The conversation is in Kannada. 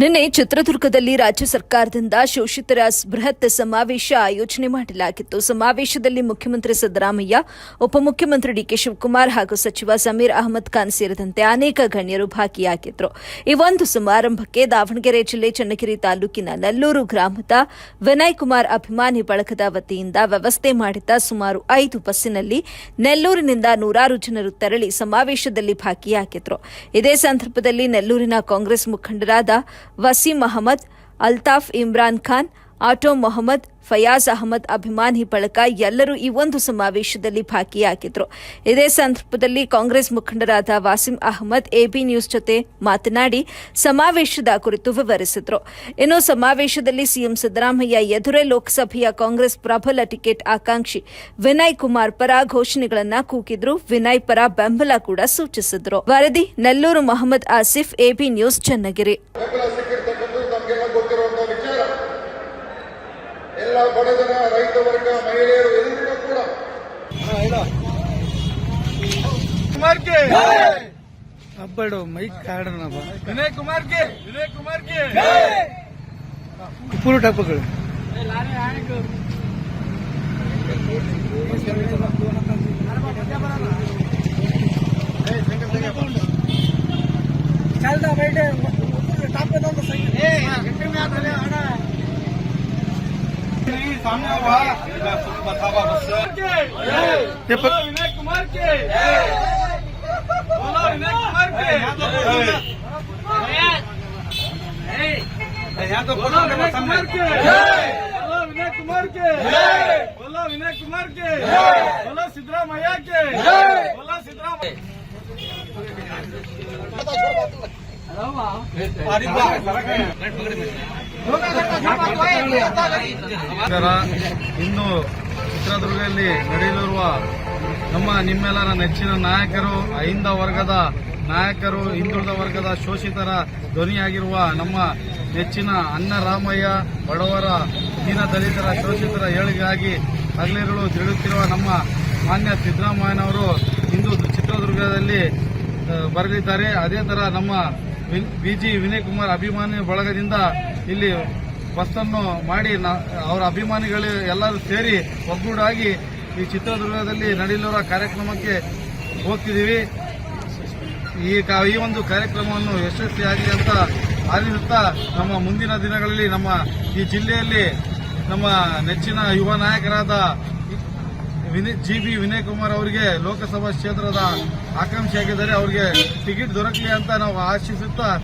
ನಿನ್ನೆ ಚಿತ್ರದುರ್ಗದಲ್ಲಿ ರಾಜ್ಯ ಸರ್ಕಾರದಿಂದ ಶೋಷಿತರ ಬೃಹತ್ ಸಮಾವೇಶ ಆಯೋಜನೆ ಮಾಡಲಾಗಿತ್ತು. ಸಮಾವೇಶದಲ್ಲಿ ಮುಖ್ಯಮಂತ್ರಿ ಸಿದ್ದರಾಮಯ್ಯ, ಉಪಮುಖ್ಯಮಂತ್ರಿ ಡಿಕೆ ಶಿವಕುಮಾರ್ ಹಾಗೂ ಸಚಿವ ಸಮೀರ್ ಅಹಮದ್ ಖಾನ್ ಸೇರಿದಂತೆ ಅನೇಕ ಗಣ್ಯರು ಭಾಗಿಯಾಗಿದ್ದರು ಈ ಒಂದು ಸಮಾರಂಭಕ್ಕೆ ದಾವಣಗೆರೆ ಜಿಲ್ಲೆ ಚನ್ನಗಿರಿ ತಾಲೂಕಿನ ನಲ್ಲೂರು ಗ್ರಾಮದ ವಿನಯ್ ಕುಮಾರ್ ಅಭಿಮಾನಿ ಬಳಗದ ವತಿಯಿಂದ ವ್ಯವಸ್ಥೆ ಮಾಡಿದ್ದ ಸುಮಾರು ಐದು ಬಸ್ಸಿನಲ್ಲಿ ನೆಲ್ಲೂರಿನಿಂದ ನೂರಾರು ಜನರು ತೆರಳಿ ಸಮಾವೇಶದಲ್ಲಿ ಭಾಗಿಯಾಗಿದ್ದರು ಇದೇ ಸಂದರ್ಭದಲ್ಲಿ ನೆಲ್ಲೂರಿನ ಕಾಂಗ್ರೆಸ್ ಮುಖಂಡರಾದ ವಸೀಂ ಅಹಮದ್ ಅಲ್ತಾಫ್ ಇಮ್ರಾನ್ ಖಾನ್ ಆಟೋ ಮೊಹಮ್ಮದ್ ಫಯಾಜ್ ಅಹಮದ್ ಅಭಿಮಾನಿ ಬಳಕ ಎಲ್ಲರೂ ಈ ಒಂದು ಸಮಾವೇಶದಲ್ಲಿ ಭಾಗಿಯಾಗಿದ್ರು. ಇದೇ ಸಂದರ್ಭದಲ್ಲಿ ಕಾಂಗ್ರೆಸ್ ಮುಖಂಡರಾದ ವಾಸಿಂ ಅಹಮದ್ ಎಬಿ ನ್ಯೂಸ್ ಜೊತೆ ಮಾತನಾಡಿ ಸಮಾವೇಶದ ಕುರಿತು ವಿವರಿಸಿದ್ರು. ಇನ್ನು ಸಮಾವೇಶದಲ್ಲಿ ಸಿಎಂ ಸಿದ್ದರಾಮಯ್ಯ ಎದುರೇ ಲೋಕಸಭೆಯ ಕಾಂಗ್ರೆಸ್ ಪ್ರಬಲ ಟಿಕೆಟ್ ಆಕಾಂಕ್ಷಿ ವಿನಯ್ ಕುಮಾರ್ ಪರ ಘೋಷಣೆಗಳನ್ನು ಕೂಗಿದ್ರು. ವಿನಯ್ ಪರ ಬೆಂಬಲ ಕೂಡ ಸೂಚಿಸಿದ್ರು. ವರದಿ, ನೆಲ್ಲೂರು ಮೊಹಮ್ಮದ್ ಆಸಿಫ್, ಎಬಿ ನ್ಯೂಸ್, ಚನ್ನಗಿರಿ. ಬಡಜನ ರೈತ ವರ್ಗ ಮಹಿಳೆಯರು ಎಲ್ಲರಿಗೂ ಕೂಡ ಅಬ್ಬಡು ಮೈಕ್ ಕಾಡೋಣ ವಿನಯ್ ಕುಮಾರ್ಗೆ ವಿನಯ್ ಕುಮಾರ್ಗೆ ಪೂರು ಟಪ್ಪಗಳು ಚಾಲ್ದ ಬೈಟೆ ಟಾಪ್ ಸೈಕಲ್ सामने हुआ बतावा बस विनय कुमार के बोलो विनय कुमार के यहाँ तो बोलो विनय कुमार के बोलो विनय कुमार के बोलो विनय कुमार के बोलो सिद्धरामैया के बोलो सिद्धरामैया ಇಂದು ಚಿತ್ರದುರ್ಗದಲ್ಲಿ ನಡೆಯಲಿರುವ ನಮ್ಮ ನಿಮ್ಮೆಲ್ಲರ ನೆಚ್ಚಿನ ನಾಯಕರು, ಅಹಿಂದ ವರ್ಗದ ನಾಯಕರು, ಹಿಂದುಳಿದ ವರ್ಗದ ಶೋಷಿತರ ಧ್ವನಿಯಾಗಿರುವ ನಮ್ಮ ನೆಚ್ಚಿನ ಅನ್ನ ರಾಮಯ್ಯ ಬಡವರ ದೀನ ದಲಿತರ ಶೋಷಿತರ ಏಳಿಗಾಗಿ ಹಗಲಿರುಳು ತಿಳಿಯುತ್ತಿರುವ ನಮ್ಮ ಮಾನ್ಯ ಸಿದ್ದರಾಮಯ್ಯನವರು ಇಂದು ಚಿತ್ರದುರ್ಗದಲ್ಲಿ ಬರಲಿದ್ದಾರೆ. ಅದೇ ತರ ನಮ್ಮ ಬಿಜಿ ವಿನಯ್ ಕುಮಾರ್ ಅಭಿಮಾನಿ ಬಳಗದಿಂದ ಇಲ್ಲಿ ಬಸ್ಸನ್ನು ಮಾಡಿ ಅವರ ಅಭಿಮಾನಿಗಳು ಎಲ್ಲರೂ ಸೇರಿ ಒಗ್ಗೂಡಾಗಿ ಈ ಚಿತ್ರದುರ್ಗದಲ್ಲಿ ನಡೆಯಲಿರುವ ಕಾರ್ಯಕ್ರಮಕ್ಕೆ ಹೋಗ್ತಿದ್ದೀವಿ. ಈ ಈ ಒಂದು ಕಾರ್ಯಕ್ರಮವನ್ನು ಯಶಸ್ವಿಯಾಗಿ ಅಂತ ಆಲಿಸುತ್ತಾ ನಮ್ಮ ಮುಂದಿನ ದಿನಗಳಲ್ಲಿ ನಮ್ಮ ಈ ಜಿಲ್ಲೆಯಲ್ಲಿ ನಮ್ಮ ನೆಚ್ಚಿನ ಯುವ ನಾಯಕರಾದ ಜಿ ಬಿ ವಿನಯ್ ಕುಮಾರ್ ಅವರಿಗೆ ಲೋಕಸಭಾ ಕ್ಷೇತ್ರದ ಆಕಾಂಕ್ಷಿಯಾಗಿದ್ದಾರೆ ಅವರಿಗೆ ಟಿಕೆಟ್ ದೊರಕಲಿ ಅಂತ ನಾವು ಆಶಿಸುತ್ತಾ